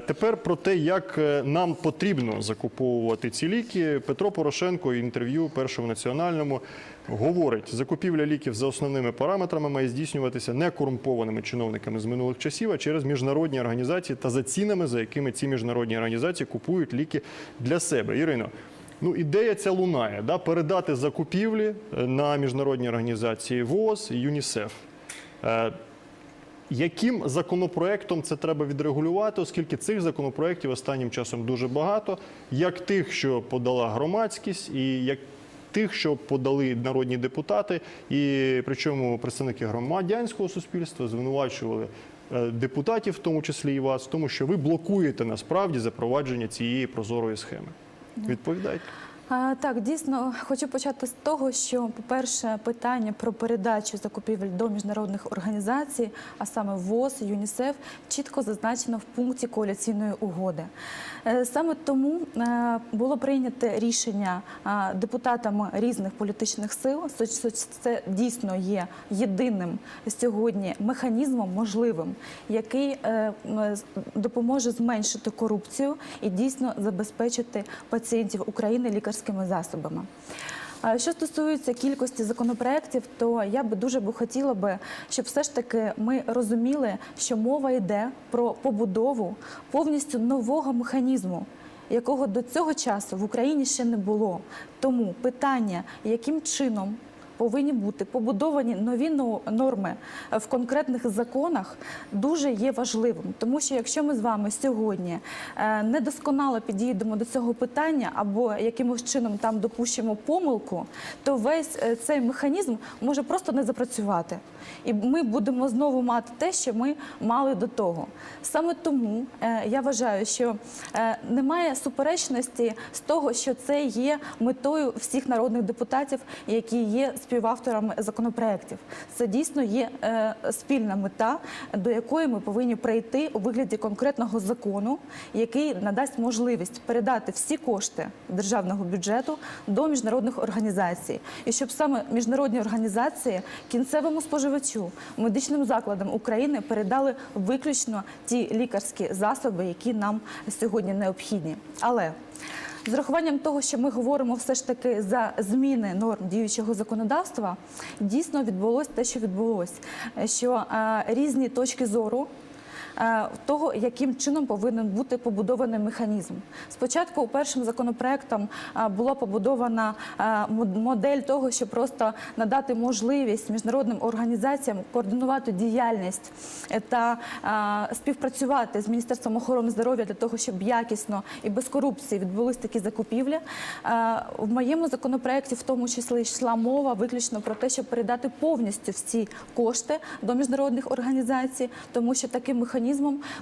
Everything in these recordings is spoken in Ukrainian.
Е, Тепер про те, як е, нам потрібно закуповувати ці ліки. Петро Порошенко інтерв'ю першому національному говорить: закупівля ліків за основними параметрами має здійснюватися не корумпованими чиновниками з минулих часів, а через міжнародні організації та за цінами, за якими ці міжнародні організації купують ліки для себе. Ірино. Ну, ідея ця лунає, да, передати закупівлі е, на міжнародні організації ВОЗ і ЮНІСЕФ. Яким законопроектом це треба відрегулювати, оскільки цих законопроєктів останнім часом дуже багато, як тих, що подала громадськість, і як тих, що подали народні депутати, і причому представники громадянського суспільства звинувачували е, депутатів, в тому числі і вас, тому, що ви блокуєте насправді запровадження цієї прозорої схеми. Відповідайте. Так, дійсно, хочу почати з того, що, по-перше, питання про передачу закупівель до міжнародних організацій, а саме ВОЗ, ЮНІСЕФ, чітко зазначено в пункті коаліційної угоди. Е, Саме тому е, було прийнято рішення депутатами різних політичних сил. Це дійсно є єдиним сьогодні механізмом можливим, який е, допоможе зменшити корупцію і дійсно забезпечити пацієнтів України лікарськими засобами. Що стосується кількості законопроєктів, то я би дуже хотіла би, щоб все ж таки ми розуміли, що мова йде про побудову повністю нового механізму. Якого до цього часу в Україні ще не було. Тому питання, яким чином повинні бути побудовані нові норми в конкретних законах, дуже є важливим. Тому що якщо ми з вами сьогодні е, недосконало підійдемо до цього питання або якимось чином там допущимо помилку, то весь е, цей механізм може просто не запрацювати. І ми будемо знову мати те, що ми мали до того. Саме тому е, я вважаю, що немає суперечності з того, що це є метою всіх народних депутатів, які є співавторами законопроєктів. Це дійсно є е, спільна мета, до якої ми повинні прийти у вигляді конкретного закону, який надасть можливість передати всі кошти державного бюджету до міжнародних організацій, і щоб саме міжнародні організації кінцевому споживачу, медичним закладам України передали виключно ті лікарські засоби, які нам сьогодні необхідні. Але з урахуванням того, що ми говоримо все ж таки за зміни норм діючого законодавства, дійсно відбулося те, що відбулося, що е, різні точки зору. Е, Того, яким чином повинен бути побудований механізм. Спочатку першим законопроектом е, була побудована е, модель того, щоб просто надати можливість міжнародним організаціям координувати діяльність та співпрацювати з Міністерством охорони здоров'я для того, щоб якісно і без корупції відбулись такі закупівлі. В моєму законопроекті, в тому числі, йшла мова виключно про те, щоб передати повністю всі кошти до міжнародних організацій, тому що таким механізмом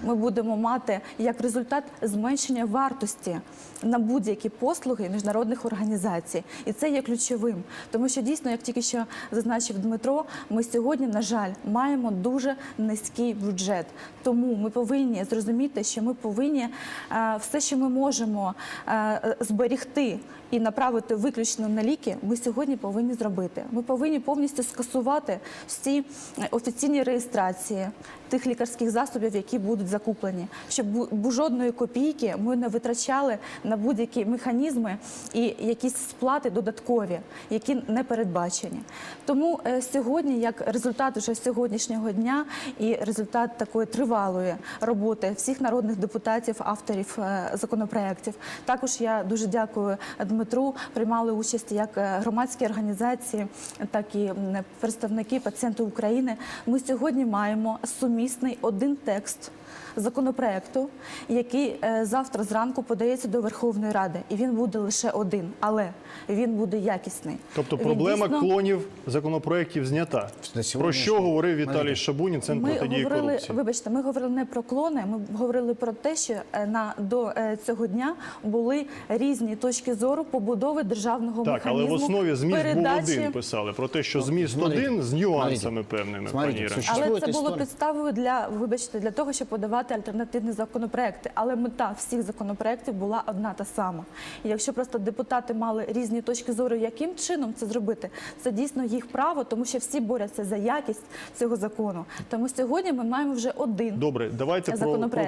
ми будемо мати як результат зменшення вартості на будь-які послуги міжнародних організацій, і це є ключовим, тому що дійсно, як тільки що зазначив Дмитро, ми сьогодні, на жаль, маємо дуже низький бюджет. Тому ми повинні зрозуміти, що ми повинні е, все, що ми можемо е, зберігти і направити виключно на ліки, ми сьогодні повинні зробити. Ми повинні повністю скасувати всі е, офіційні реєстрації тих лікарських засобів, які будуть закуплені, щоб жодної копійки ми не витрачали на будь-які механізми і якісь сплати додаткові, які не передбачені. Тому е, сьогодні, як результат вже сьогоднішнього дня і результат такої тривалої роботи всіх народних депутатів, авторів е, законопроєктів, також я дуже дякую Дмитру. Приймали участь як е, громадські організації, так і представники пацієнтів України. Ми сьогодні маємо сумісний один текст законопроекту, який е, завтра зранку подається до Верховної Ради, і він буде лише один, але він буде якісний. Тобто Він проблема дійсно- клонів законопроєктів знята. Про що говорив. Віталій Шабунін, центр Ми протидії говорили, корупції? вибачте, ми говорили не про клони. Ми говорили про те, що е, на до е, цього дня були різні точки зору побудови державного Так, але в основі зміст передачі. був один писали про те, що зміст смотрите, один з нюансами смотрите, певними. смотрите, пані. Але це було підставою для вибачте для того, щоб подавати альтернативні законопроекти. Але мета всіх законопроектів була одна та сама. І якщо просто депутати мали різні точки зору, яким чином це зробити, це дійсно їх право, тому що всі борються за якість цього закону. Тому сьогодні ми маємо вже один Добре, давайте про, про